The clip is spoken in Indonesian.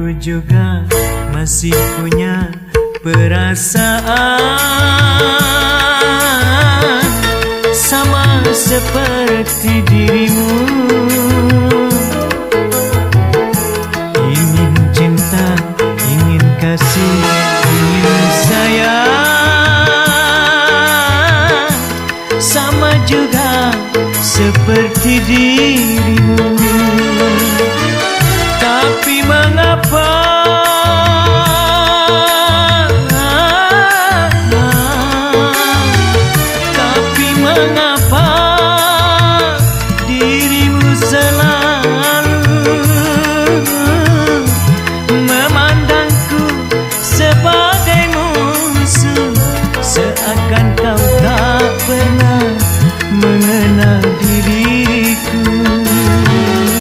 Aku juga masih punya perasaan Sama seperti dirimu. Ingin cinta, ingin kasih, ingin sayang. Sama juga seperti dirimu. far